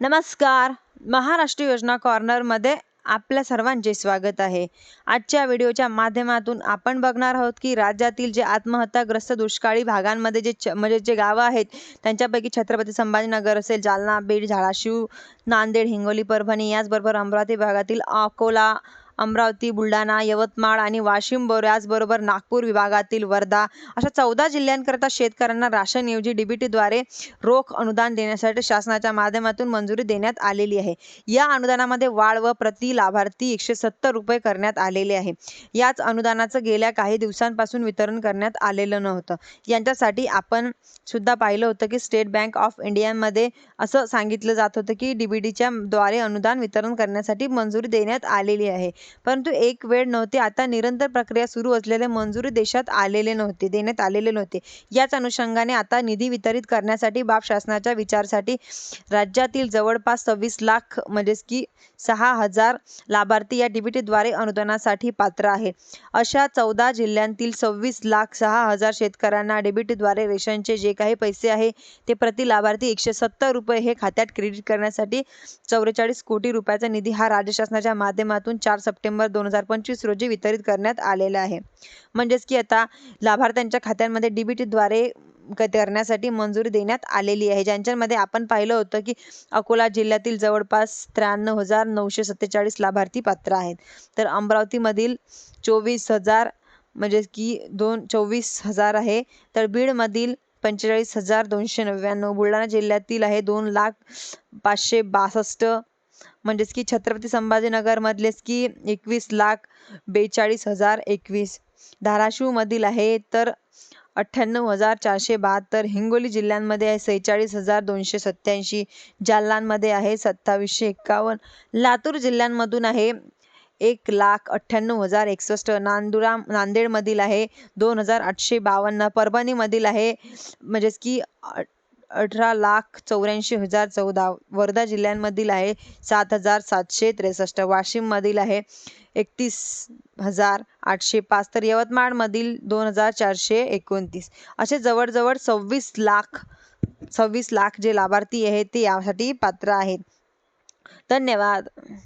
नमस्कार. महाराष्ट्र योजना कॉर्नरमध्ये आपल्या सर्वांचे स्वागत आहे. आजच्या व्हिडिओच्या माध्यमातून आपण बघणार आहोत की राज्यातील जे आत्महत्याग्रस्त दुष्काळी भागांमध्ये जे म्हणजे जे गावं आहेत त्यांच्यापैकी छत्रपती संभाजीनगर असेल जालना बीड झाडाशिव नांदेड हिंगोली परभणी याचबरोबर अमरावती भागातील अकोला अमरावती बुलढाणा यवतमाळ आणि वाशिम बर याचबरोबर नागपूर विभागातील वर्धा अशा चौदा जिल्ह्यांकरता शेतकऱ्यांना राशनऐवजी डीबीटीद्वारे रोख अनुदान देण्यासाठी शासनाच्या माध्यमातून मंजुरी देण्यात आलेली आहे. या अनुदानामध्ये वाढ व प्रति लाभार्थी एकशे सत्तर रुपये करण्यात आलेले आहे. याच अनुदानाचं गेल्या काही दिवसांपासून वितरण करण्यात आलेलं नव्हतं. यांच्यासाठी आपण सुद्धा पाहिलं होतं की स्टेट बँक ऑफ इंडियामध्ये असं सांगितलं जात होतं की डी बी टीच्या द्वारे अनुदान वितरण करण्यासाठी मंजुरी देण्यात आलेली आहे. परंतु एक वेळ नव्हती. आता निरंतर प्रक्रिया सुरू असलेले मंजुरी देशात आलेले नव्हते देण्यात आलेले नव्हते. याच अनुषंगाने आता निधी वितरित करण्यासाठी बाप शासनाच्या विचारसाठी राज्यातील जवळपास सव्वीस लाख म्हणजेच की सहा हजार लाभार्थी या डीबीटीद्वारे अनुदानासाठी पात्र आहेत. अशा चौदा जिल्ह्यांतील सव्वीस लाख सहा हजार शेतकऱ्यांना डीबीटीद्वारे रेशनचे जे काही पैसे आहे ते प्रति लाभार्थी एकशे सत्तर रुपये हे खात्यात क्रेडिट करण्यासाठी चौवेचाळीस कोटी रुपयाचा निधी हा राज्य शासनाच्या माध्यमातून चार सप्टेंबर सप्टेंबर दोन हजार पंचवीस रोजी वितरित करण्यात आलेलं आहे. म्हणजेच की आता लाभार्थ्यांच्या खात्यांमध्ये डीबीटीद्वारे करण्यासाठी मंजुरी देण्यात आलेली आहे. ज्यांच्यामध्ये आपण पाहिलं होतं की अकोला जिल्ह्यातील जवळपास त्र्याण्णव हजार नऊशे सत्तेचाळीस लाभार्थी पात्र आहेत. तर अमरावतीमधील चोवीस हजार म्हणजे की दोन चोवीस हजार आहे. तर बीडमधील पंचेचाळीस हजार दोनशे नव्याण्णव बुलढाणा जिल्ह्यातील आहे दोन लाख पाचशे बासष्ट म्हणजेच की छत्रपती संभाजीनगरमधलेच की एकवीस लाख बेचाळीस हजार एकवीस. धाराशिवमधील आहे तर अठ्ठ्याण्णव हजार चारशे बहात्तर. हिंगोली जिल्ह्यांमध्ये आहे सेहेचाळीस हजार दोनशे सत्त्याऐंशी. जालनांमध्ये आहे सत्तावीसशे एक्कावन्न. लातूर जिल्ह्यांमधून आहे एक लाख अठ्ठ्याण्णव हजार एकसष्ट. नांदुराम नांदेडमधील आहे दोन हजार आठशे बावन्न. परभणीमधील आहे म्हणजेच की अठरा लाख चौऱ्याऐंशी हजार चौदा. वर्धा जिल्ह्यांमधील आहे सात हजार सातशे त्रेसष्ट. वाशिममधील आहे एकतीस हजार आठशे पाच. तर यवतमाळमधील दोन हजार चारशे एकोणतीस. असे जवळजवळ सव्वीस लाख सव्वीस लाख जे लाभार्थी आहेत ते यासाठी पात्र आहेत. धन्यवाद.